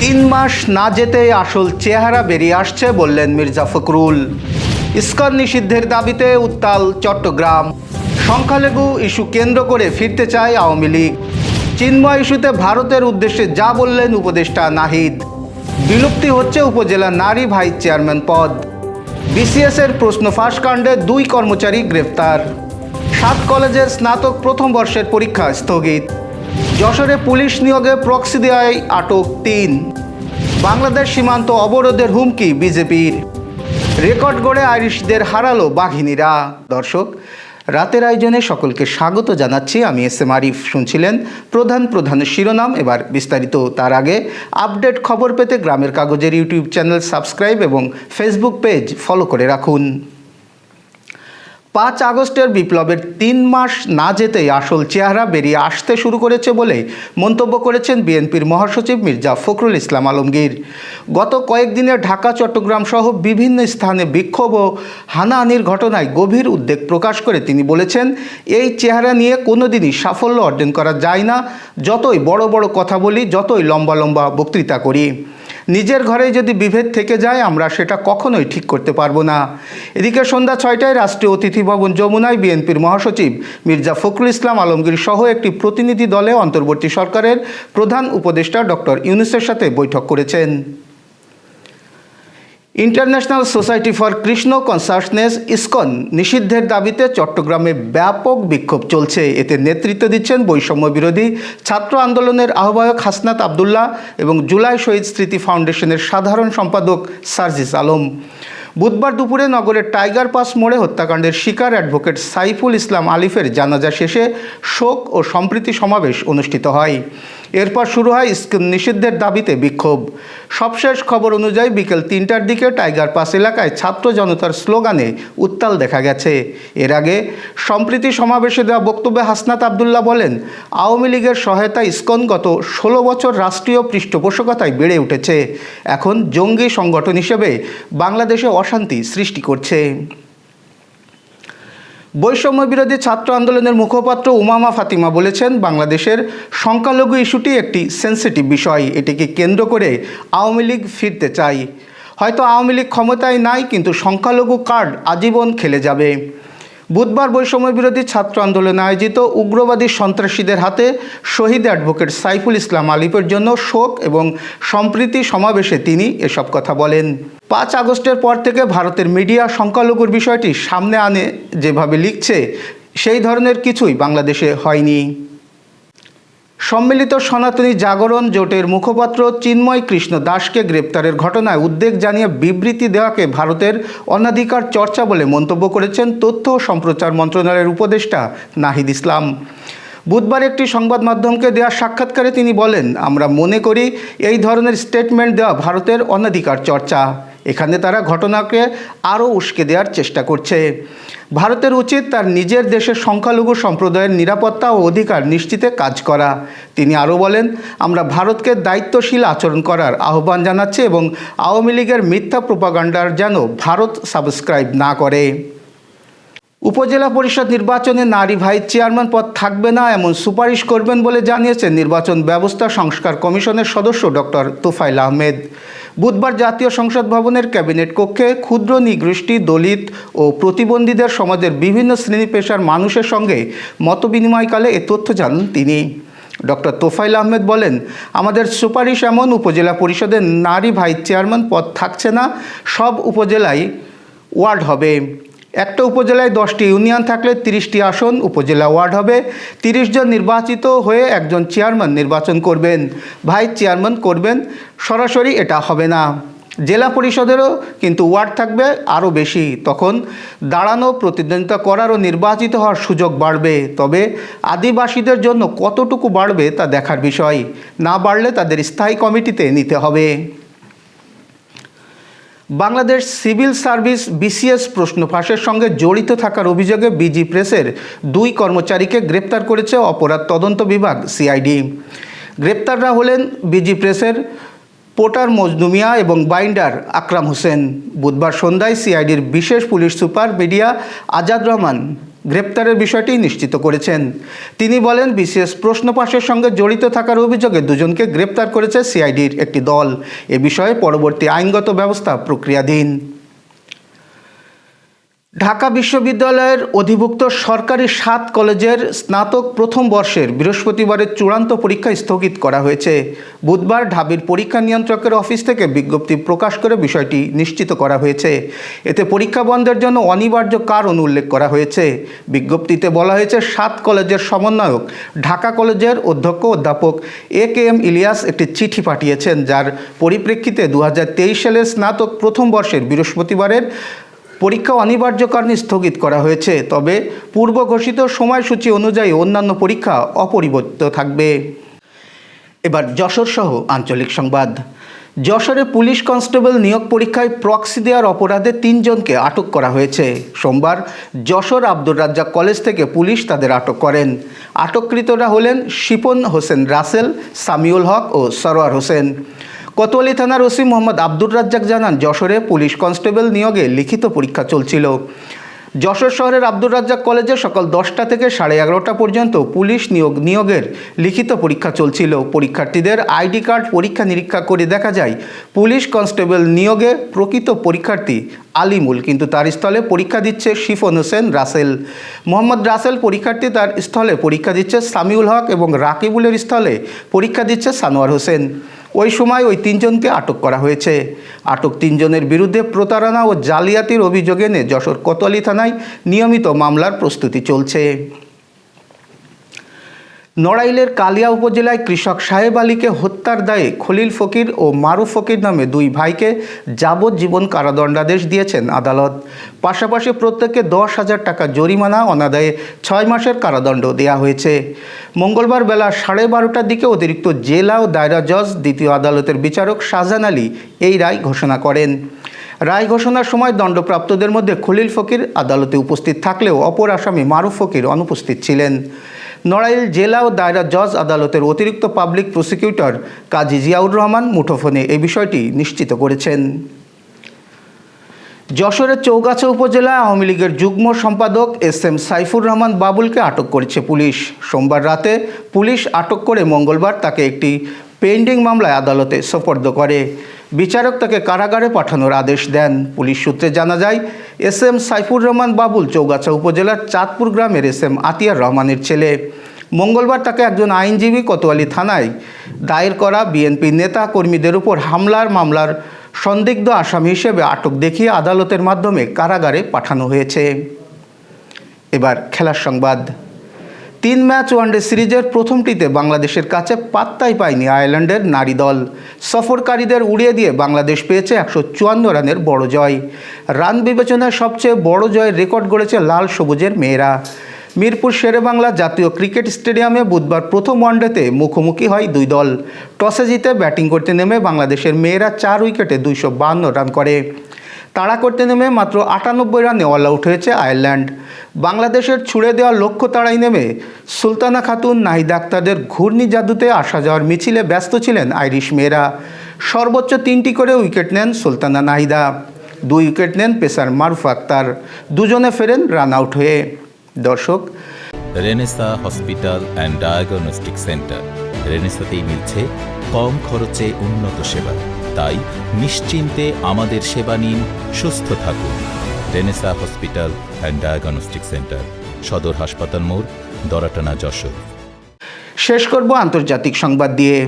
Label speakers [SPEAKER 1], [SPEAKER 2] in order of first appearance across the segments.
[SPEAKER 1] তিন মাস না যেতেই আসল চেহারা বেরিয়ে আসছে, বললেন মির্জা ফখরুল। ইস্কন নিষিদ্ধের দাবিতে উত্তাল চট্টগ্রাম। সংখ্যালঘু ইস্যু কেন্দ্র করে ফিরতে চায় আওয়ামী লীগ। চিন্ময় ইস্যুতে ভারতের উদ্দেশ্যে যা বললেন উপদেষ্টা নাহিদ। বিলুপ্তি হচ্ছে উপজেলা নারী ভাইস চেয়ারম্যান পদ। বিসিএস এর প্রশ্ন ফাঁস কাণ্ডে দুই কর্মচারী গ্রেফতার। সাত কলেজের স্নাতক প্রথম বর্ষের পরীক্ষা স্থগিত। যশোরে পুলিশ নিয়োগে প্রক্সি দেওয়ায় আটক তিন। বাংলাদেশ সীমান্ত অবরোধের হুমকি বিজেপির। রেকর্ড গড়ে আইরিশদের হারালো বাঘিনীরা। দর্শক, রাতের আয়োজনে সকলকে স্বাগত জানাচ্ছি। আমি এস এম আরিফ। শুনছিলেন প্রধান প্রধান শিরোনাম। এবার বিস্তারিত তার আগে আপডেট খবর পেতে গ্রামের কাগজের ইউটিউব চ্যানেল সাবস্ক্রাইব এবং ফেসবুক পেজ ফলো করে রাখুন। পাঁচ আগস্টের বিপ্লবের তিন মাস না যেতেই আসল চেহারা বেরিয়ে আসতে শুরু করেছে বলে মন্তব্য করেছেন বিএনপির মহাসচিব মির্জা ফখরুল ইসলাম আলমগীর। গত কয়েকদিনে ঢাকা, চট্টগ্রাম সহ বিভিন্ন স্থানে বিক্ষোভ ও হানাহানির ঘটনায় গভীর উদ্বেগ প্রকাশ করে তিনি বলেছেন, এই চেহারা নিয়ে কোনোদিনই সাফল্য অর্জন করা যায় না, যতই বড় বড় কথা বলি, যতই লম্বা লম্বা বক্তৃতা করি। নিজের ঘরে যদি বিভেদ থেকে যায়, আমরা সেটা কখনোই ঠিক করতে পারব না। এদিকে সন্ধ্যা ছয়টায় রাষ্ট্রীয় অতিথি ভবন যমুনায় বিএনপির মহাসচিব মির্জা ফখরুল ইসলাম আলমগীর সহ একটি প্রতিনিধি দলে অন্তর্বর্তী সরকারের প্রধান উপদেষ্টা ডক্টর ইউনুসের সাথে বৈঠক করেছেন। International society for Krishna consciousness ISKCON নিষিদ্ধের দাবিতে চট্টগ্রামে ব্যাপক বিক্ষোভ চলছে। এতে নেতৃত্ব দিচ্ছেন বৈষম্য বিরোধী ছাত্র আন্দোলনের আহ্বায়ক হাসনাত আবদুল্লাহ এবং জুলাই শহীদ স্মৃতি ফাউন্ডেশনের সাধারণ সম্পাদক সার্জিস আলম। বুধবার দুপুরে নগরের টাইগার পাস মোড়ে হত্যাকাণ্ডের শিকার অ্যাডভোকেট সাইফুল ইসলাম আলিফের জানাজা শেষে শোক ও সম্প্রীতি সমাবেশ অনুষ্ঠিত হয়। এরপর শুরু হয় ইস্কন নিষিদ্ধের দাবিতে বিক্ষোভ। সবশেষ খবর অনুযায়ী বিকেল তিনটার দিকে টাইগার পাস এলাকায় ছাত্র জনতার স্লোগানে উত্তাল দেখা গেছে। এর আগে সম্প্রীতি সমাবেশে দেওয়া বক্তব্যে হাসনাত আবদুল্লাহ বলেন, আওয়ামী লীগের সহায়তা ইস্কন গত ষোলো বছর রাষ্ট্রীয় পৃষ্ঠপোষকতায় বেড়ে উঠেছে। এখন জঙ্গি সংগঠন হিসেবে বাংলাদেশে অশান্তি সৃষ্টি করছে। বৈষম্য বিরোধী ছাত্র আন্দোলনের মুখপাত্র উমামা ফাতিমা বলেছেন, বাংলাদেশের সংখ্যালঘু ইস্যুটি একটি সেন্সিটিভ বিষয়, এটিকে কেন্দ্র করে আওয়ামী লীগ ফিরতে চাই। হয়তো আওয়ামী লীগ ক্ষমতায় নাই, কিন্তু সংখ্যালঘু কার্ড আজীবন খেলে যাবে। বুধবার বৈষম্য বিরোধী ছাত্র আন্দোলনে আয়োজিত উগ্রবাদী সন্ত্রাসীদের হাতে শহীদ অ্যাডভোকেট সাইফুল ইসলাম আলিফের জন্য শোক এবং সম্প্রীতি সমাবেশে তিনি এসব কথা বলেন। পাঁচ আগস্টের পর থেকে ভারতের মিডিয়া সংখ্যালঘুর বিষয়টি সামনে আনে যেভাবে লিখছে, সেই ধরনের কিছুই বাংলাদেশে হয়নি। সম্মিলিত সনাতনী জাগরণ জোটের মুখপাত্র চিন্ময় কৃষ্ণ দাসকে গ্রেপ্তারের ঘটনায় উদ্বেগ জানিয়ে বিবৃতি দেওয়াকে ভারতের অনাধিকার চর্চা বলে মন্তব্য করেছেন তথ্য ও সম্প্রচার মন্ত্রণালয়ের উপদেষ্টা নাহিদ ইসলাম। বুধবার একটি সংবাদ মাধ্যমকে দেওয়া সাক্ষাৎকারে তিনি বলেন, আমরা মনে করি এই ধরনের স্টেটমেন্ট দেওয়া ভারতের অনাধিকার চর্চা। এখানে তারা ঘটনাকে আরও উস্কে দেওয়ার চেষ্টা করছে। ভারতের উচিত তার নিজের দেশের সংখ্যালঘু সম্প্রদায়ের নিরাপত্তা ও অধিকার নিশ্চিতে কাজ করা। তিনি আরও বলেন, আমরা ভারতকে দায়িত্বশীল আচরণ করার আহ্বান জানাচ্ছি এবং আওয়ামী লীগের মিথ্যা প্রোপাগান্ডার যেন ভারত সাবস্ক্রাইব না করে। উপজেলা পরিষদ নির্বাচনে নারী ভাইস চেয়ারম্যান পদ থাকবে না এমন সুপারিশ করবেন বলে জানিয়েছেন নির্বাচন ব্যবস্থা সংস্কার কমিশনের সদস্য ডক্টর তোফাইল আহমেদ। বুধবার জাতীয় সংসদ ভবনের ক্যাবিনেট কক্ষে ক্ষুদ্র, নিগৃষ্টি, দলিত ও প্রতিবন্ধীদের সমাজের বিভিন্ন শ্রেণি পেশার মানুষের সঙ্গে মতবিনিময়কালে এ তথ্য জানান তিনি। ডক্টর তোফাইল আহমেদ বলেন, আমাদের সুপারিশ এমন, উপজেলা পরিষদের নারী ভাইস চেয়ারম্যান পদ থাকছে না, সব উপজেলায় ওয়ার্ড হবে। একটা উপজেলায় দশটি ইউনিয়ন থাকলে তিরিশটি আসন, উপজেলা ওয়ার্ড হবে। তিরিশ জন নির্বাচিত হয়ে একজন চেয়ারম্যান নির্বাচন করবেন। ভাইস চেয়ারম্যান করবেন, সরাসরি এটা হবে না। জেলা পরিষদেরও কিন্তু ওয়ার্ড থাকবে আরও বেশি। তখন দাঁড়ানো প্রতিদ্বন্দ্বিতা করার ও নির্বাচিত হওয়ার সুযোগ বাড়বে। তবে আদিবাসীদের জন্য কতটুকু বাড়বে তা দেখার বিষয়। না বাড়লে তাদের স্থায়ী কমিটিতে নিতে হবে। বাংলাদেশ সিভিল সার্ভিস বিসিএস প্রশ্ন ফাঁসের সঙ্গে জড়িত থাকার অভিযোগে বিজি প্রেসের দুই কর্মচারীকে গ্রেপ্তার করেছে অপরাধ তদন্ত বিভাগ, সিআইডি। গ্রেপ্তাররা হলেন বিজি প্রেসের পোটার মজনুমিয়া এবং বাইন্ডার আকরাম হোসেন। বুধবার সন্ধ্যায় সিআইডির বিশেষ police super media Azad Rahman গ্রেপ্তারের বিষয়টি নিশ্চিত করেছেন। তিনি বলেন বিশেষ প্রশ্নপাশের সঙ্গে জড়িত থাকার অভিযোগে দুজনকে গ্রেপ্তার করেছে সিআইডির একটি দল। এ বিষয়ে পরবর্তী আইনগত ব্যবস্থা প্রক্রিয়াধীন। ঢাকা বিশ্ববিদ্যালয়ের অধিভুক্ত সরকারি সাত কলেজের স্নাতক প্রথম বর্ষের বৃহস্পতিবারের চূড়ান্ত পরীক্ষা স্থগিত করা হয়েছে। বুধবার ঢাবির পরীক্ষা নিয়ন্ত্রকের অফিস থেকে বিজ্ঞপ্তি প্রকাশ করে বিষয়টি নিশ্চিত করা হয়েছে। এতে পরীক্ষা বন্ধের জন্য অনিবার্য কারণ উল্লেখ করা হয়েছে। বিজ্ঞপ্তিতে বলা হয়েছে, সাত কলেজের সমন্বয়ক ঢাকা কলেজের অধ্যক্ষ অধ্যাপক এ কে এম ইলিয়াস একটি চিঠি পাঠিয়েছেন, যার পরিপ্রেক্ষিতে দু হাজার তেইশ সালের স্নাতক প্রথম বর্ষের বৃহস্পতিবারের পরীক্ষা অনিবার্য কারণে স্থগিত করা হয়েছে, তবে পূর্ব ঘোষিত সময়সূচি অনুযায়ী অন্যান্য পরীক্ষা অপরিবর্তিত থাকবে। এবার যশোর সহ আঞ্চলিক সংবাদ। যশোরে পুলিশ কনস্টেবল নিয়োগ পরীক্ষায় প্রক্সি দেওয়ার অপরাধে তিনজনকে আটক করা হয়েছে। সোমবার যশোর আব্দুর রাজ্জাক কলেজ থেকে পুলিশ তাদের আটক করেন। আটককৃতরা হলেন শিপন হোসেন রাসেল, সামিউল হক ও সরোয়ার হোসেন। কোতোয়ালি থানার ওসি মোহাম্মদ আব্দুর রাজ্জাক জানান, যশোরে পুলিশ কনস্টেবল নিয়োগে লিখিত পরীক্ষা চলছিল। যশোর শহরের আব্দুর রাজ্জাক কলেজে সকাল দশটা থেকে সাড়ে এগারোটা পর্যন্ত পুলিশ নিয়োগ, নিয়োগের লিখিত পরীক্ষা চলছিল। পরীক্ষার্থীদের আইডি কার্ড পরীক্ষা নিরীক্ষা করে দেখা যায়, পুলিশ কনস্টেবল নিয়োগে প্রকৃত পরীক্ষার্থী আলিমুল, কিন্তু তার স্থলে পরীক্ষা দিচ্ছে শিফন হোসেন রাসেল। মোহাম্মদ রাসেল পরীক্ষার্থী তার স্থলে পরীক্ষা দিচ্ছে সামিউল হক এবং রাকিবুলের স্থলে পরীক্ষা দিচ্ছে সানোয়ার হোসেন। ওই সময় ওই তিনজনকে আটক করা হয়েছে। আটক তিনজনের বিরুদ্ধে প্রতারণা ও জালিয়াতির অভিযোগ এনে যশোর কোতোয়ালি থানায় নিয়মিত মামলার প্রস্তুতি চলছে। নড়াইলের কালিয়া উপজেলায় কৃষক সাহেব আলীকে হত্যার দায়ে খলিল ফকির ও মারুফ ফকির নামে দুই ভাইকে যাবজ্জীবন কারাদণ্ডাদেশ দিয়েছেন আদালত। পাশাপাশি প্রত্যেককে দশ হাজার টাকা জরিমানা, অনাদায়ে ছয় মাসের কারাদণ্ড দেওয়া হয়েছে। মঙ্গলবার বেলা সাড়ে বারোটার দিকে অতিরিক্ত জেলা ও দায়রা জজ, দ্বিতীয় আদালতের বিচারক শাহজাহান আলী এই রায় ঘোষণা করেন। রায় ঘোষণার সময় দণ্ডপ্রাপ্তদের মধ্যে খলিল ফকির আদালতে উপস্থিত থাকলেও অপর আসামি মারুফ ফকির অনুপস্থিত ছিলেন। নড়াইল জেলা ও দায়রা জজ আদালতের অতিরিক্ত পাবলিক প্রসিকিউটর কাজী জিয়াউর রহমান মুঠোফোনে এই বিষয়টি নিশ্চিত করেছেন। যশোরের চৌগাছা উপজেলা আওয়ামী লীগের যুগ্ম সম্পাদক এস এম সাইফুর রহমান বাবুলকে আটক করেছে পুলিশ। সোমবার রাতে পুলিশ আটক করে মঙ্গলবার তাকে একটি পেন্ডিং মামলায় আদালতে সোপর্দ করে। বিচারক তাকে কারাগারে পাঠানোর আদেশ দেন। পুলিশ সূত্রে জানা যায়, এস এম সাইফুর রহমান বাবুল চৌগাছা উপজেলার চাঁদপুর গ্রামের এস এম আতিয়ার রহমানের ছেলে। মঙ্গলবার তাকে একজন আইনজীবী কোতোয়ালি থানায় দায়ের করা বিএনপি নেতা কর্মীদের উপর হামলার মামলার সন্দিগ্ধ আসামি হিসেবে আটক দেখিয়ে আদালতের মাধ্যমে কারাগারে পাঠানো হয়েছে। এবার খেলার সংবাদ। তিন ম্যাচ ওয়ানডে সিরিজের প্রথমটিতে বাংলাদেশের কাছে পাত্তাই পায়নি আয়ারল্যান্ডের নারী দল। সফরকারীদের উড়িয়ে দিয়ে বাংলাদেশ পেয়েছে একশো চুয়ান্ন রানের বড় জয়। রান বিবেচনায় সবচেয়ে বড় জয়ের রেকর্ড গড়েছে লাল সবুজের মেয়েরা। মিরপুর শেরেবাংলা জাতীয় ক্রিকেট স্টেডিয়ামে বুধবার প্রথম ওয়ানডেতে মুখোমুখি হয় দুই দল। টসে জিতে ব্যাটিং করতে নেমে বাংলাদেশের মেয়েরা চার উইকেটে দুইশো রান করে। তাড়া করতে নেমে মাত্র আটানব্বই রানে অল আউট হয়েছে আয়ারল্যান্ড। বাংলাদেশের ছুড়ে দেওয়া লক্ষ্য তাড়াই নেমে সুলতানা খাতুন, নাহিদ আক্তারদের ঘূর্ণি জাদুতে আসা যাওয়ার মিছিলে ব্যস্ত ছিলেন আইরিশ মেয়েরা। সর্বোচ্চ তিনটি করে উইকেট নেন সুলতানা নাহিদা। দুই উইকেট নেন পেসার মারুফ আক্তার দুজনে ফেরেন রান আউট হয়ে। দর্শক,
[SPEAKER 2] Renaissance hospital and diagnostic centre. রেনেসাতেই মিলছে কম খরচে উন্নত সেবা। তাই নিশ্চিন্তে আমাদের সেবা নিন, সুস্থ থাকুন। Renaissance hospital and diagnostic centre সদর হাসপাতাল মোড়, দরাটানা, যশোর।
[SPEAKER 1] শেষ করব আন্তর্জাতিক সংবাদ দিয়ে।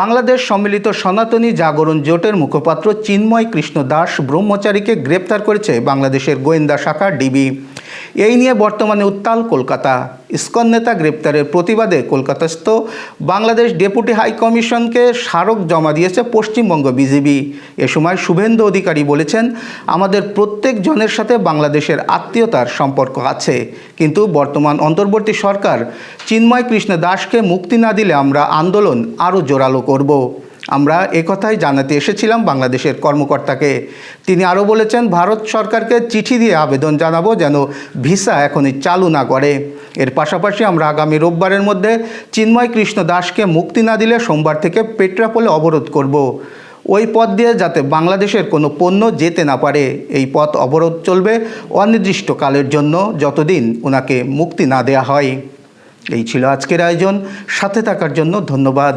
[SPEAKER 1] বাংলাদেশ সম্মিলিত সনাতনী জাগরণ জোটের মুখপাত্র চিন্ময় কৃষ্ণ দাস ব্রহ্মচারীকে গ্রেপ্তার করেছে বাংলাদেশের গোয়েন্দা শাখা ডিবি। এই নিয়ে বর্তমানে উত্তাল কলকাতা। ইসকন নেতা গ্রেপ্তারের প্রতিবাদে কলকাতাস্থ বাংলাদেশ ডেপুটি হাই কমিশনকে স্মারক জমা দিয়েছে পশ্চিমবঙ্গ বিজিবি এ সময় শুভেন্দু অধিকারী বলেছেন, আমাদের প্রত্যেক জনের সাথে বাংলাদেশের আত্মীয়তার সম্পর্ক আছে। কিন্তু বর্তমান অন্তর্বর্তী সরকার চিন্ময় কৃষ্ণ দাসকে মুক্তি না দিলে আমরা আন্দোলন আরও জোরালো করব। আমরা একথাই জানাতে এসেছিলাম বাংলাদেশের কর্মকর্তাকে। তিনি আরও বলেছেন, ভারত সরকারকে চিঠি দিয়ে আবেদন জানাব যেন ভিসা এখনই চালু না করে। এর পাশাপাশি আমরা আগামী রোববারের মধ্যে চিন্ময় কৃষ্ণ দাসকে মুক্তি না দিলে সোমবার থেকে পেট্রাপোলে অবরোধ করব। ওই পথ দিয়ে যাতে বাংলাদেশের কোনো পণ্য যেতে না পারে, এই পথ অবরোধ চলবে অনির্দিষ্টকালের জন্য যতদিন ওনাকে মুক্তি না দেয়া হয়। এই ছিল আজকের আয়োজন। সাথে থাকার জন্য ধন্যবাদ।